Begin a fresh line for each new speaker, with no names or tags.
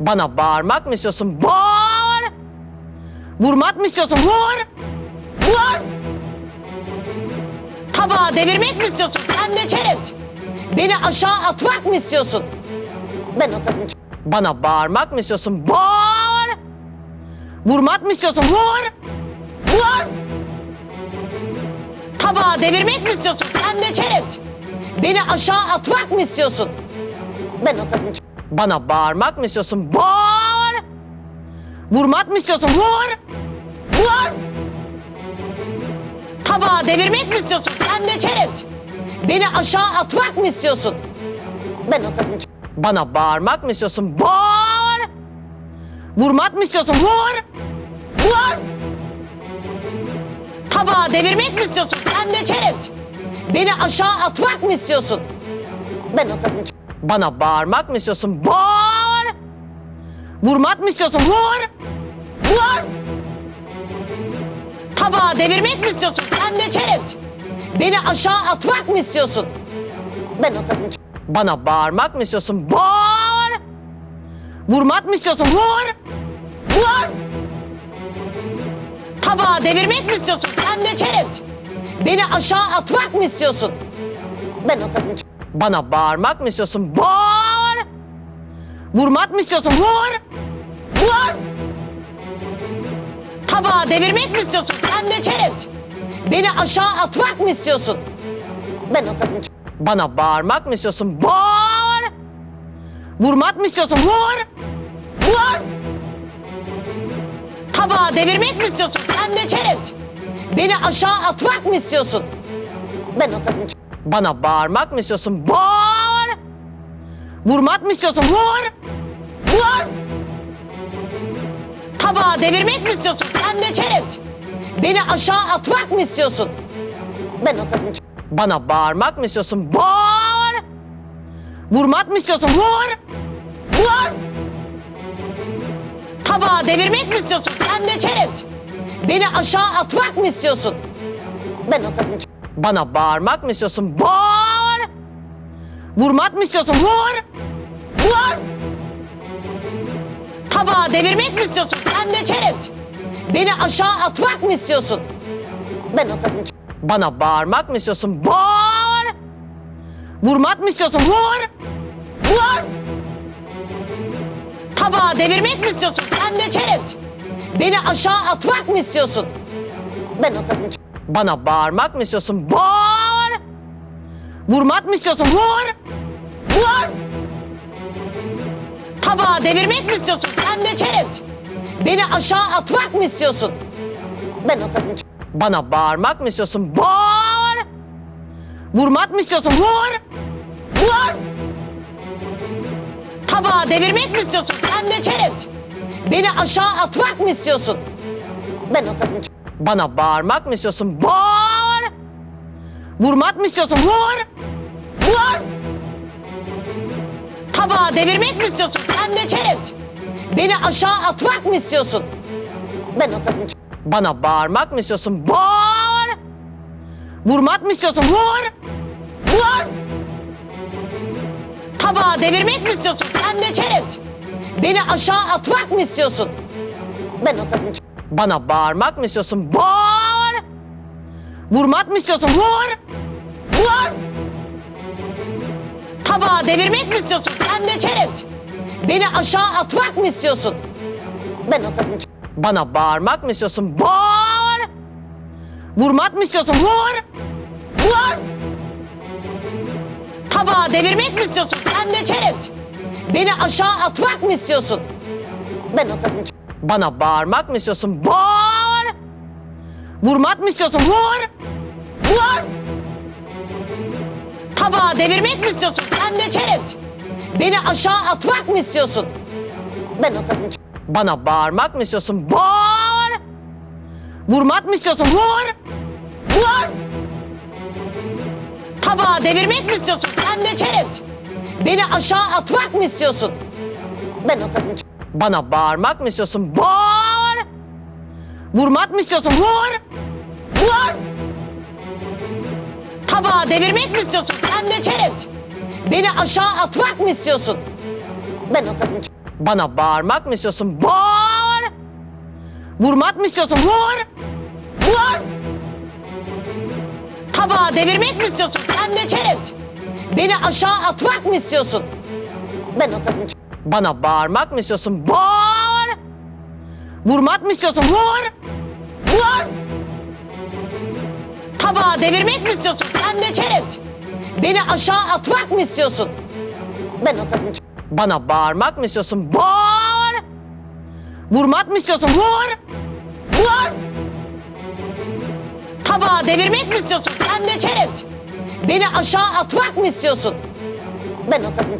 Bana bağırmak mı istiyorsun? Bağır! Vurmak mı istiyorsun? Vur! Vur! Tabağı devirmek mi istiyorsun? Sen de çelik. Beni aşağı atmak mı istiyorsun? Ben atarım. Bana bağırmak mı istiyorsun? Bağır! Vurmak mı istiyorsun? Vur! Vur! Tabağı devirmek mi istiyorsun? Sen de çelik. Beni aşağı atmak mı istiyorsun? Ben atarım. Bana bağırmak mı istiyorsun? Bağır! Vurmak mı istiyorsun? Vur! Vur! Tabağı devirmek mi istiyorsun? Sen de çelik. Beni aşağı atmak mı istiyorsun? Ben atarım. Bana bağırmak mı istiyorsun? Bağır! Vurmak mı istiyorsun? Vur! Vur! Tabağı devirmek mi istiyorsun? Sen de çelik. Beni aşağı atmak mı istiyorsun? Ben atarım. Bana bağırmak mı istiyorsun? Bağır! Vurmak mı istiyorsun? Vur! Vur! Tabağı devirmek mi istiyorsun? Sen çelik. Beni aşağı atmak mı istiyorsun? Ben atarım. Bana bağırmak mı istiyorsun? Bağır! Vurmak mı istiyorsun? Vur! Vur! Tabağı devirmek mi istiyorsun? Sen çelik. Beni aşağı atmak mı istiyorsun? Ben atarım. Bana bağırmak mı istiyorsun? Bağır! Vurmak mı istiyorsun? Vur! Vur! Tabağı devirmek mi istiyorsun? Sen çelik. Beni aşağı atmak mı istiyorsun? Ben atarım. Bana bağırmak mı istiyorsun? Bağır! Vurmak mı istiyorsun? Vur! Vur! Tabağı devirmek mi istiyorsun? Sen çelik. Beni aşağı atmak mı istiyorsun? Ben atarım. Bana bağırmak mı istiyorsun? Bağır! Vurmak mı istiyorsun? Vur! Vur! Tabağı devirmek mi istiyorsun? Sen çelik. Beni aşağı atmak mı istiyorsun? Ben atarım. Bana bağırmak mı istiyorsun? Bağır! Vurmak mı istiyorsun? Vur! Vur! Tabağı devirmek mi istiyorsun? Sen çelik. Beni aşağı atmak mı istiyorsun? Ben atarım. Bana bağırmak mı istiyorsun? Bağır! Vurmak mı istiyorsun? Vur! Vur! Tabağı devirmek mi istiyorsun? Sen çelik. Beni aşağı atmak mı istiyorsun? Ben atarım. Bana bağırmak mı istiyorsun? Bağır! Vurmak mı istiyorsun? Vur! Vur! Tabağı devirmek mi istiyorsun? Sen çelik. Beni aşağı atmak mı istiyorsun? Ben atarım. Bana bağırmak mı istiyorsun? Bağır! Vurmak mı istiyorsun? Vur! Vur! Tabağı devirmek mi istiyorsun? Sen çelik. Beni aşağı atmak mı istiyorsun? Ben atarım. Bana bağırmak mı istiyorsun? Bağır! Vurmak mı istiyorsun? Vur! Vur! Tabağı devirmek mi istiyorsun? Sen çelik. Beni aşağı atmak mı istiyorsun? Ben atarım. Bana bağırmak mı istiyorsun? Bağır! Vurmak mı istiyorsun? Vur! Vur! Tabağı devirmek mi istiyorsun? Sen de çelik. Beni aşağı atmak mı istiyorsun? Ben atarım. Bana bağırmak mı istiyorsun? Bağır! Vurmak mı istiyorsun? Vur! Vur! Tabağı devirmek mi istiyorsun? Sen de çelik. Beni aşağı atmak mı istiyorsun? Ben atarım. Bana bağırmak mı istiyorsun? Bağır! Vurmak mı istiyorsun? Vur! Vur! Tabağı devirmek mi istiyorsun? Sen de çelik. Beni aşağı atmak mı istiyorsun? Ben atarım. Bana bağırmak mı istiyorsun? Bağır! Vurmak mı istiyorsun? Vur! Vur! Tabağı devirmek mi istiyorsun? Sen de çelik. Beni aşağı atmak mı istiyorsun? Ben atarım. Bana bağırmak mı istiyorsun? Bağır! Vurmak mı istiyorsun? Vur! Vur! Tabağı devirmek mi istiyorsun? Sen çelik. Beni aşağı atmak mı istiyorsun? Ben atarım. Bana bağırmak mı istiyorsun? Bağır! Vurmak mı istiyorsun? Vur! Vur! Tabağı devirmek mi istiyorsun? Sen çelik. Beni aşağı atmak mı istiyorsun? Ben atarım. Bana bağırmak mı istiyorsun? Bağır! Vurmak mı istiyorsun? Vur! Vur! Tabağı devirmek mi istiyorsun? Sen çelik. Beni aşağı atmak mı istiyorsun? Ben atarım. Bana bağırmak mı istiyorsun? Bağır! Vurmak mı istiyorsun? Vur! Vur! Tabağı devirmek mi istiyorsun? Ben dökerim. Beni aşağı atmak mı istiyorsun? Ben atarım. Bana bağırmak mı istiyorsun? Bağır! Vurmak mı istiyorsun? Vur! Vur! Tabağı devirmek mi istiyorsun? Ben dökerim. Beni aşağı atmak mı istiyorsun? Ben atarım. Bana bağırmak mı istiyorsun? Bağır! Vurmak mı istiyorsun? Vur! Vur! Tabağı devirmek mi istiyorsun? Ben dökerim. Beni aşağı atmak mı istiyorsun? Ben atarım.